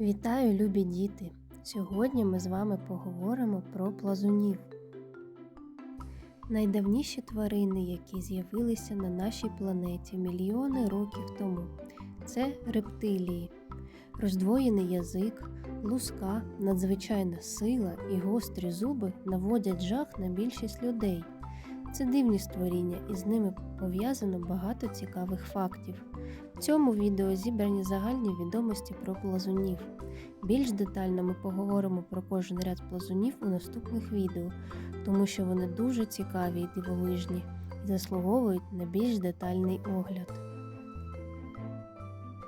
Вітаю, любі діти! Сьогодні ми з вами поговоримо про плазунів. Найдавніші тварини, які з'явилися на нашій планеті мільйони років тому, це рептилії, роздвоєний язик, луска, надзвичайна сила і гострі зуби наводять жах на більшість людей. Це дивні створіння, і з ними пов'язано багато цікавих фактів. В цьому відео зібрані загальні відомості про плазунів. Більш детально ми поговоримо про кожен ряд плазунів у наступних відео, тому що вони дуже цікаві і дивовижні і заслуговують на більш детальний огляд.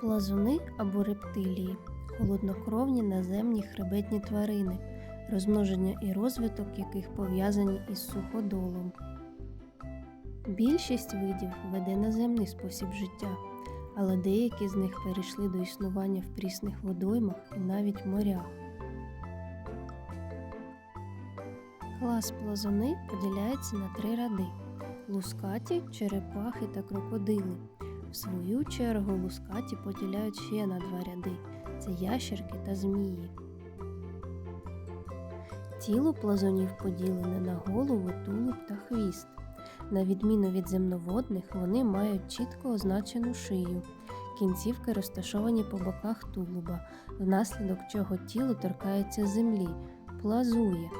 Плазуни або рептилії холоднокровні наземні хребетні тварини, розмноження і розвиток яких пов'язані із суходолом. Більшість видів веде наземний спосіб життя, але деякі з них перейшли до існування в прісних водоймах і навіть морях. Клас плазуни поділяється на три ради: лускаті, черепахи та крокодили. В свою чергу лускаті поділяють ще на два ряди це ящерки та змії. Тіло плазунів поділене на голову, тулуб та хвіст. На відміну від земноводних, вони мають чітко означену шию. Кінцівки розташовані по боках тулуба, внаслідок чого тіло торкається землі, плазує,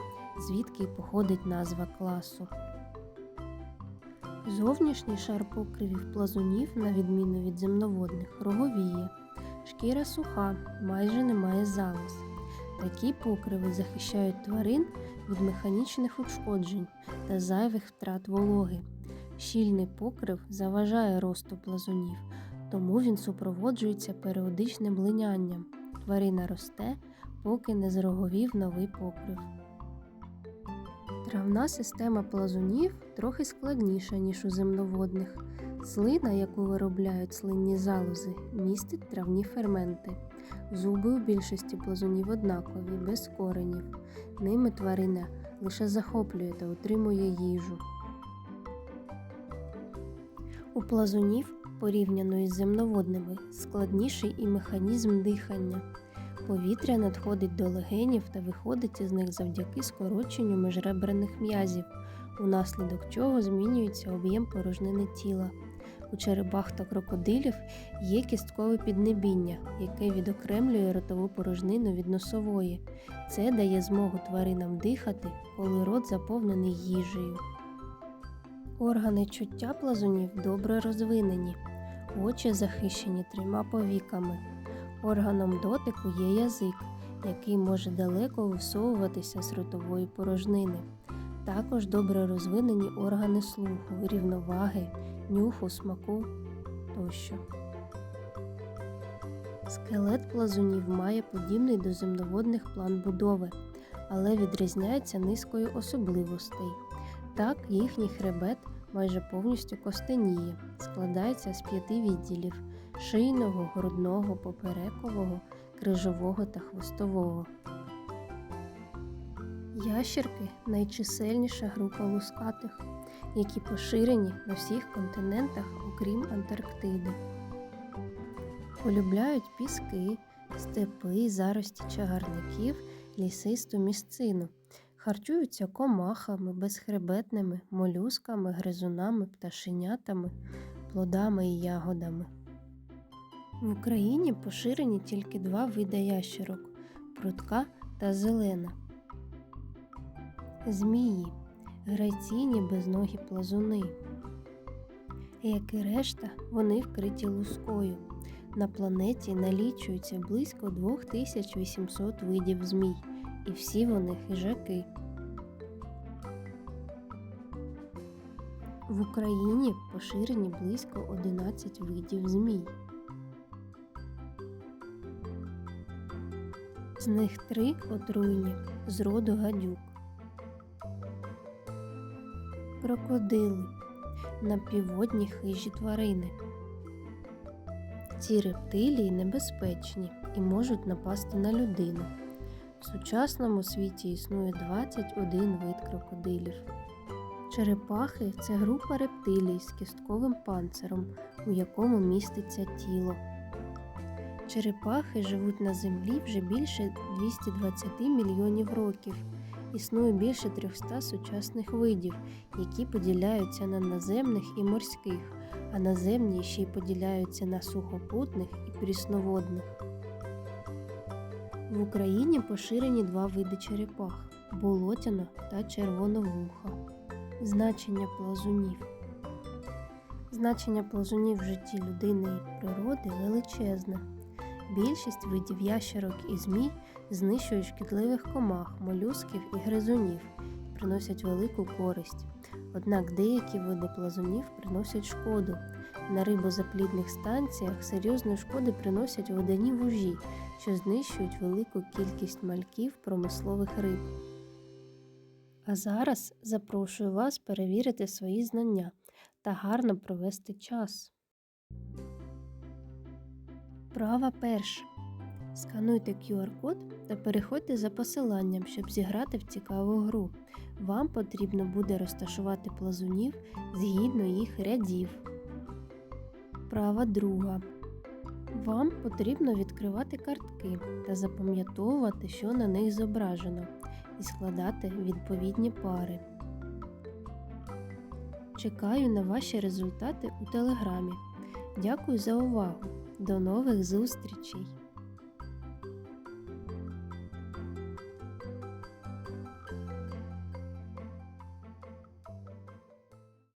звідки й походить назва класу. Зовнішній шар покривів плазунів, на відміну від земноводних, роговіє. Шкіра суха, майже немає залоз. Такі покриви захищають тварин від механічних ушкоджень та зайвих втрат вологи. Щільний покрив заважає росту плазунів, тому він супроводжується періодичним линянням. Тварина росте, поки не зроговів новий покрив. Травна система плазунів трохи складніша, ніж у земноводних. Слина, яку виробляють слинні залози, містить травні ферменти. Зуби у більшості плазунів однакові, без коренів. Ними тварина лише захоплює та утримує їжу. У плазунів, порівняно із земноводними, складніший і механізм дихання. Повітря надходить до легенів та виходить із них завдяки скороченню міжреберних м'язів, унаслідок чого змінюється об'єм порожнини тіла. У черепах та крокодилів є кісткове піднебіння, яке відокремлює ротову порожнину від носової. Це дає змогу тваринам дихати, коли рот заповнений їжею. Органи чуття плазунів добре розвинені, очі захищені трьома повіками. Органом дотику є язик, який може далеко висовуватися з ротової порожнини. Також добре розвинені органи слуху, рівноваги, нюху, смаку тощо. Скелет плазунів має подібний до земноводних план будови, але відрізняється низкою особливостей. Так, їхній хребет майже повністю костеніє, складається з п'яти відділів шийного, грудного, поперекового, крижового та хвостового. Ящерки найчисельніша група лускатих, які поширені на всіх континентах, окрім Антарктиди. Полюбляють піски, степи, зарості чагарників, лісисту місцину, харчуються комахами, безхребетними, молюсками, гризунами, пташенятами, плодами і ягодами. В Україні поширені тільки два види ящерок прутка та зелена. Змії граційні безногі плазуни. Як і решта, вони вкриті лускою. На планеті налічується близько 2800 видів змій, і всі вони хижаки. В Україні поширені близько 11 видів змій. З них три отруйні з роду гадюк. Крокодили напівводні хижі тварини. Ці рептилії небезпечні і можуть напасти на людину. В сучасному світі існує 21 вид крокодилів. Черепахи це група рептилій з кістковим панциром, у якому міститься тіло. Черепахи живуть на землі вже більше 220 мільйонів років. Існує більше 300 сучасних видів, які поділяються на наземних і морських, а наземні ще й поділяються на сухопутних і прісноводних. В Україні поширені два види черепах болотяна та червоновуха. Значення плазунів. Значення плазунів в житті людини і природи величезне. Більшість видів ящерок і змій знищують шкідливих комах, молюсків і гризунів, приносять велику користь. Однак деякі види плазунів приносять шкоду. На рибозаплідних станціях серйозної шкоди приносять водяні вужі, що знищують велику кількість мальків промислових риб. А зараз запрошую вас перевірити свої знання та гарно провести час. Права перша. Скануйте QR-код та переходьте за посиланням, щоб зіграти в цікаву гру. Вам потрібно буде розташувати плазунів згідно їх рядів. Права друга. Вам потрібно відкривати картки та запам'ятовувати, що на них зображено, і складати відповідні пари. Чекаю на ваші результати у телеграмі. Дякую за увагу! До нових зустрічей!